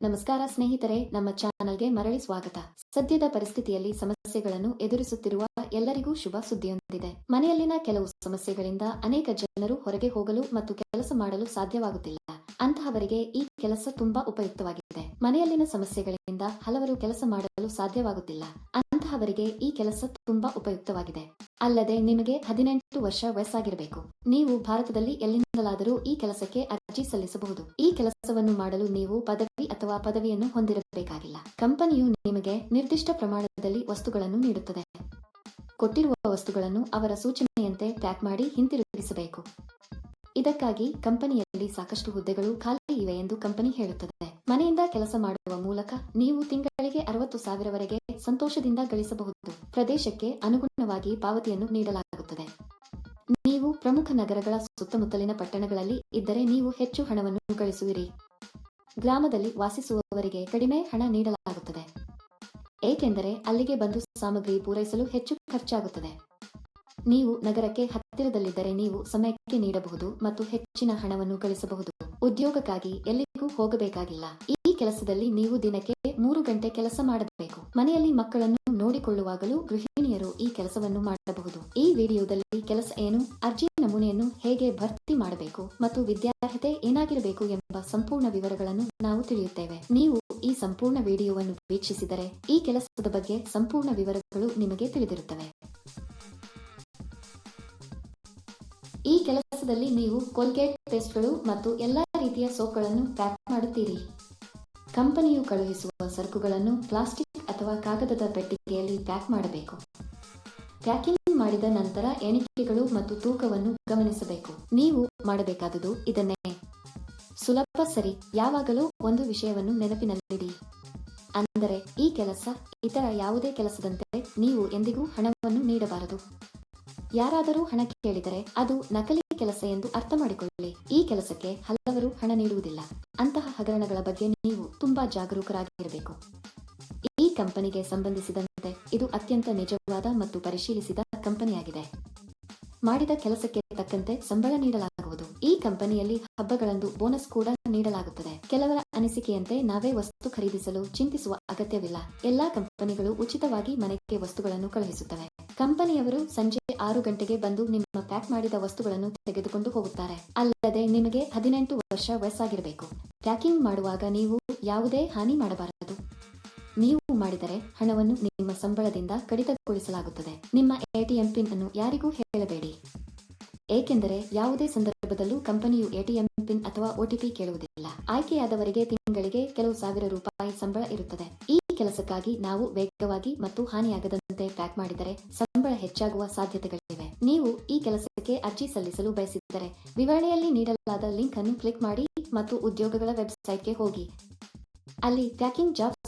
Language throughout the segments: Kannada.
ನಮಸ್ಕಾರ ಸ್ನೇಹಿತರೆ, ನಮ್ಮ ಚಾನಲ್ಗೆ ಮರಳಿ ಸ್ವಾಗತ. ಸದ್ಯದ ಪರಿಸ್ಥಿತಿಯಲ್ಲಿ ಸಮಸ್ಯೆಗಳನ್ನು ಎದುರಿಸುತ್ತಿರುವ ಎಲ್ಲರಿಗೂ ಶುಭ ಸುದ್ದಿಯೊಂದಿದೆ. ಮನೆಯಲ್ಲಿನ ಕೆಲವು ಸಮಸ್ಯೆಗಳಿಂದ ಅನೇಕ ಜನರು ಹೊರಗೆ ಹೋಗಲು ಮತ್ತು ಕೆಲಸ ಮಾಡಲು ಸಾಧ್ಯವಾಗುತ್ತಿಲ್ಲ. ಅಂತಹವರಿಗೆ ಈ ಕೆಲಸ ತುಂಬಾ ಉಪಯುಕ್ತವಾಗಿದೆ. ಮನೆಯಲ್ಲಿನ ಸಮಸ್ಯೆಗಳಿಂದ ಹಲವರು ಕೆಲಸ ಮಾಡಲು ಸಾಧ್ಯವಾಗುತ್ತಿಲ್ಲ. ಅಂತಹವರಿಗೆ ಈ ಕೆಲಸ ತುಂಬಾ ಉಪಯುಕ್ತವಾಗಿದೆ. ಅಲ್ಲದೆ ನಿಮಗೆ ಹದಿನೆಂಟು ವರ್ಷ ವಯಸ್ಸಾಗಿರಬೇಕು. ನೀವು ಭಾರತದಲ್ಲಿ ಎಲ್ಲಿಂದಲಾದರೂ ಈ ಕೆಲಸಕ್ಕೆ ಅರ್ಜಿ ಸಲ್ಲಿಸಬಹುದು. ಈ ಕೆಲಸವನ್ನು ಮಾಡಲು ನೀವು ಪದವಿ ಅಥವಾ ಪದವಿಯನ್ನು ಹೊಂದಿರಬೇಕಾಗಿಲ್ಲ. ಕಂಪನಿಯು ನಿಮಗೆ ನಿರ್ದಿಷ್ಟ ಪ್ರಮಾಣದಲ್ಲಿ ವಸ್ತುಗಳನ್ನು ನೀಡುತ್ತದೆ. ಕೊಟ್ಟಿರುವ ವಸ್ತುಗಳನ್ನು ಅವರ ಸೂಚನೆಯಂತೆ ಪ್ಯಾಕ್ ಮಾಡಿ ಹಿಂತಿರುಗಿಸಬೇಕು. ಇದಕ್ಕಾಗಿ ಕಂಪನಿಯಲ್ಲಿ ಸಾಕಷ್ಟು ಹುದ್ದೆಗಳು ಖಾಲಿ ಇವೆ ಎಂದು ಕಂಪನಿ ಹೇಳುತ್ತದೆ. ಮನೆಯಿಂದ ಕೆಲಸ ಮಾಡುವ ಮೂಲಕ ನೀವು ತಿಂಗಳಿಗೆ ಅರವತ್ತು ಸಾವಿರವರೆಗೆ ಸಂತೋಷದಿಂದ ಗಳಿಸಬಹುದು. ಪ್ರದೇಶಕ್ಕೆ ಅನುಗುಣವಾಗಿ ಪಾವತಿಯನ್ನು ನೀಡಲಾಗುತ್ತದೆ. ನೀವು ಪ್ರಮುಖ ನಗರಗಳ ಸುತ್ತಮುತ್ತಲಿನ ಪಟ್ಟಣಗಳಲ್ಲಿ ಇದ್ದರೆ ನೀವು ಹೆಚ್ಚು ಹಣವನ್ನು ಗಳಿಸುವಿರಿ. ಗ್ರಾಮದಲ್ಲಿ ವಾಸಿಸುವವರಿಗೆ ಕಡಿಮೆ ಹಣ ನೀಡಲಾಗುತ್ತದೆ. ಏಕೆಂದರೆ ಅಲ್ಲಿಗೆ ಬಂದು ಸಾಮಗ್ರಿ ಪೂರೈಸಲು ಹೆಚ್ಚು ಖರ್ಚಾಗುತ್ತದೆ. ನೀವು ನಗರಕ್ಕೆ ಹತ್ತಿರದಲ್ಲಿದ್ದರೆ ನೀವು ಸಮಯಕ್ಕೆ ನೀಡಬಹುದು ಮತ್ತು ಹೆಚ್ಚಿನ ಹಣವನ್ನು ಗಳಿಸಬಹುದು. ಉದ್ಯೋಗಕ್ಕಾಗಿ ಎಲ್ಲಿಗೂ ಹೋಗಬೇಕಾಗಿಲ್ಲ. ಕೆಲಸದಲ್ಲಿ ನೀವು ದಿನಕ್ಕೆ ಮೂರು ಗಂಟೆ ಕೆಲಸ ಮಾಡಬೇಕು. ಮನೆಯಲ್ಲಿ ಮಕ್ಕಳನ್ನು ನೋಡಿಕೊಳ್ಳುವಾಗಲೂ ಗೃಹಿಣಿಯರು ಈ ಕೆಲಸವನ್ನು ಮಾಡಬಹುದು. ಈ ವಿಡಿಯೋದಲ್ಲಿ ಕೆಲಸ ಏನು, ಅರ್ಜಿ ನಮೂನೆಯನ್ನು ಹೇಗೆ ಭರ್ತಿ ಮಾಡಬೇಕು ಮತ್ತು ವಿದ್ಯಾರ್ಹತೆ ಏನಾಗಿರಬೇಕು ಎಂಬ ಸಂಪೂರ್ಣ ವಿವರಗಳನ್ನು ನಾವು ತಿಳಿಯುತ್ತೇವೆ. ನೀವು ಈ ಸಂಪೂರ್ಣ ವಿಡಿಯೋವನ್ನು ವೀಕ್ಷಿಸಿದರೆ ಈ ಕೆಲಸದ ಬಗ್ಗೆ ಸಂಪೂರ್ಣ ವಿವರಗಳು ನಿಮಗೆ ತಿಳಿದಿರುತ್ತವೆ. ಈ ಕೆಲಸದಲ್ಲಿ ನೀವು ಕೋಲ್ಗೇಟ್ ಪೇಸ್ಟ್ಗಳು ಮತ್ತು ಎಲ್ಲಾ ರೀತಿಯ ಸೋಪ್ಗಳನ್ನು ಪ್ಯಾಕ್ ಮಾಡುತ್ತೀರಿ. ಕಂಪನಿಯು ಕಳುಹಿಸುವ ಸರಕುಗಳನ್ನು ಪ್ಲಾಸ್ಟಿಕ್ ಅಥವಾ ಕಾಗದದ ಪೆಟ್ಟಿಗೆಯಲ್ಲಿ ಪ್ಯಾಕ್ ಮಾಡಬೇಕು. ಪ್ಯಾಕಿಂಗ್ ಮಾಡಿದ ನಂತರ ಎಣಿಕೆಗಳು ಮತ್ತು ತೂಕವನ್ನು ಗಮನಿಸಬೇಕು. ನೀವು ಮಾಡಬೇಕಾದುದು ಇದನ್ನೇ. ಸುಲಭ ಸರಿ. ಯಾವಾಗಲೂ ಒಂದು ವಿಷಯವನ್ನು ನೆನಪಿನಲ್ಲಿಡಿ. ಅಂದರೆ, ಈ ಕೆಲಸ ಇತರ ಯಾವುದೇ ಕೆಲಸದಂತೆ ನೀವು ಎಂದಿಗೂ ಹಣವನ್ನು ನೀಡಬಾರದು. ಯಾರಾದರೂ ಹಣ ಕೇಳಿದರೆ ಅದು ನಕಲಿ ಕೆಲಸ ಎಂದು ಅರ್ಥ ಮಾಡಿಕೊಳ್ಳಿ ಈ ಕೆಲಸಕ್ಕೆ ಹಲವರು ಹಣ ನೀಡುವುದಿಲ್ಲ. ಅಂತಹ ಹಗರಣಗಳ ಬಗ್ಗೆ ನೀವು ತುಂಬಾ ಜಾಗರೂಕರಾಗಿರಬೇಕು. ಈ ಕಂಪನಿಗೆ ಸಂಬಂಧಿಸಿದಂತೆ ಇದು ಅತ್ಯಂತ ನಿಜವಾದ ಮತ್ತು ಪರಿಶೀಲಿಸಿದ ಕಂಪನಿಯಾಗಿದೆ. ಮಾಡಿದ ಕೆಲಸಕ್ಕೆ ತಕ್ಕಂತೆ ಸಂಬಳ ನೀಡಲಾಗುವುದು. ಈ ಕಂಪನಿಯಲ್ಲಿ ಹಬ್ಬಗಳಂದು ಬೋನಸ್ ಕೂಡ ನೀಡಲಾಗುತ್ತದೆ. ಕೆಲವರ ಅನಿಸಿಕೆಯಂತೆ ನಾವೇ ವಸ್ತು ಖರೀದಿಸಲು ಚಿಂತಿಸುವ ಅಗತ್ಯವಿಲ್ಲ. ಎಲ್ಲಾ ಕಂಪನಿಗಳು ಉಚಿತವಾಗಿ ಮನೆಗೆ ವಸ್ತುಗಳನ್ನು ಕಳುಹಿಸುತ್ತವೆ. ಕಂಪನಿಯವರು ಸಂಜೆ ಆರು ಗಂಟೆಗೆ ಬಂದು ನಿಮ್ಮ ಪ್ಯಾಕ್ ಮಾಡಿದ ವಸ್ತುಗಳನ್ನು ತೆಗೆದುಕೊಂಡು ಹೋಗುತ್ತಾರೆ. ಅಲ್ಲದೆ ನಿಮಗೆ ಹದಿನೆಂಟು ವರ್ಷ ವಯಸ್ಸಾಗಿರಬೇಕು. ಪ್ಯಾಕಿಂಗ್ ಮಾಡುವಾಗ ನೀವು ಯಾವುದೇ ಹಾನಿ ಮಾಡಬಾರದು. ಮಾಡಿದರೆ ಹಣವನ್ನು ನಿಮ್ಮ ಸಂಬಳದಿಂದ ಕಡಿತಗೊಳಿಸಲಾಗುತ್ತದೆ. ನಿಮ್ಮ ಎಟಿಎಂ ಪಿನ್ ಅನ್ನು ಯಾರಿಗೂ ಹೇಳಬೇಡಿ. ಏಕೆಂದರೆ ಯಾವುದೇ ಸಂದರ್ಭದಲ್ಲೂ ಕಂಪನಿಯು ಎಟಿಎಂ ಪಿನ್ ಅಥವಾ ಒಟಿಪಿ ಕೇಳುವುದಿಲ್ಲ. ಆಯ್ಕೆಯಾದವರಿಗೆ ತಿಂಗಳಿಗೆ ಕೆಲವು ಸಾವಿರ ರೂಪಾಯಿ ಸಂಬಳ ಇರುತ್ತದೆ. ಈ ಕೆಲಸಕ್ಕಾಗಿ ನಾವು ವೇಗವಾಗಿ ಮತ್ತು ಹಾನಿಯಾಗದಂತೆ ಪ್ಯಾಕ್ ಮಾಡಿದರೆ ಸಂಬಳ ಹೆಚ್ಚಾಗುವ ಸಾಧ್ಯತೆಗಳಿವೆ. ನೀವು ಈ ಕೆಲಸಕ್ಕೆ ಅರ್ಜಿ ಸಲ್ಲಿಸಲು ಬಯಸಿದ್ದರೆ ವಿವರಣೆಯಲ್ಲಿ ನೀಡಲಾದ ಲಿಂಕ್ ಅನ್ನು ಕ್ಲಿಕ್ ಮಾಡಿ ಮತ್ತು ಉದ್ಯೋಗಗಳ ವೆಬ್ಸೈಟ್ಗೆ ಹೋಗಿ. ಅಲ್ಲಿ ಪ್ಯಾಕಿಂಗ್ ಜಾಬ್ಸ್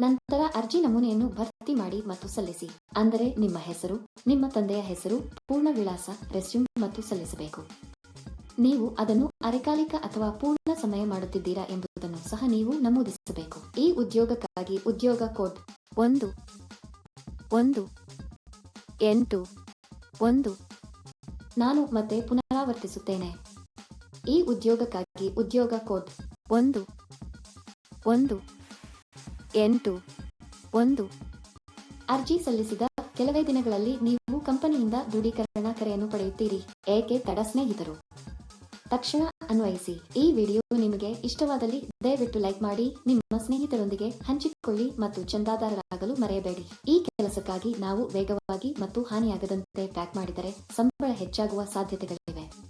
ನಂತರ ಅರ್ಜಿ ನಮೂನೆಯನ್ನು ಭರ್ತಿ ಮಾಡಿ ಮತ್ತು ಸಲ್ಲಿಸಿ. ಅಂದರೆ ನಿಮ್ಮ ಹೆಸರು, ನಿಮ್ಮ ತಂದೆಯ ಹೆಸರು, ಪೂರ್ಣ ವಿಳಾಸ, ರೆಸ್ಯೂಮ್ ಮತ್ತು ಸಲ್ಲಿಸಬೇಕು. ನೀವು ಅದನ್ನು ಅರೆಕಾಲಿಕ ಅಥವಾ ಪೂರ್ಣ ಸಮಯ ಮಾಡುತ್ತಿದ್ದೀರಾ ಎಂಬುದನ್ನು ಸಹ ನೀವು ನಮೂದಿಸಬೇಕು. ಈ ಉದ್ಯೋಗಕ್ಕಾಗಿ ಉದ್ಯೋಗ ಕೋಡ್ ಒಂದು ಒಂದು, ಎಂಟು, ಒಂದು ನಾನು ಮತ್ತೆ ಪುನರಾವರ್ತಿಸುತ್ತೇನೆ. ಈ ಉದ್ಯೋಗಕ್ಕಾಗಿ ಉದ್ಯೋಗ ಕೋಡ್ ಒಂದು ಒಂದು ಎಂಟು. ಒಂದು. ಅರ್ಜಿ ಸಲ್ಲಿಸಿದ ಕೆಲವೇ ದಿನಗಳಲ್ಲಿ ನೀವು ಕಂಪನಿಯಿಂದ ದೃಢೀಕರಣ ಕರೆಯನ್ನು ಪಡೆಯುತ್ತೀರಿ, ಏಕೆ ತಡ ಸ್ನೇಹಿತರು? ತಕ್ಷಣ ಅನ್ವಯಿಸಿ, ಈ ವಿಡಿಯೋ ನಿಮಗೆ ಇಷ್ಟವಾದಲ್ಲಿ ದಯವಿಟ್ಟು ಲೈಕ್ ಮಾಡಿ, ನಿಮ್ಮ ಸ್ನೇಹಿತರೊಂದಿಗೆ ಹಂಚಿಕೊಳ್ಳಿ ಮತ್ತು ಚಂದಾದಾರರಾಗಲು ಮರೆಯಬೇಡಿ. ಈ ಕೆಲಸಕ್ಕಾಗಿ ನಾವು ವೇಗವಾಗಿ ಮತ್ತು ಹಾನಿಯಾಗದಂತೆ ಪ್ಯಾಕ್ ಮಾಡಿದರೆ ಸಂಬಳ ಹೆಚ್ಚಾಗುವ ಸಾಧ್ಯತೆಗಳಿವೆ.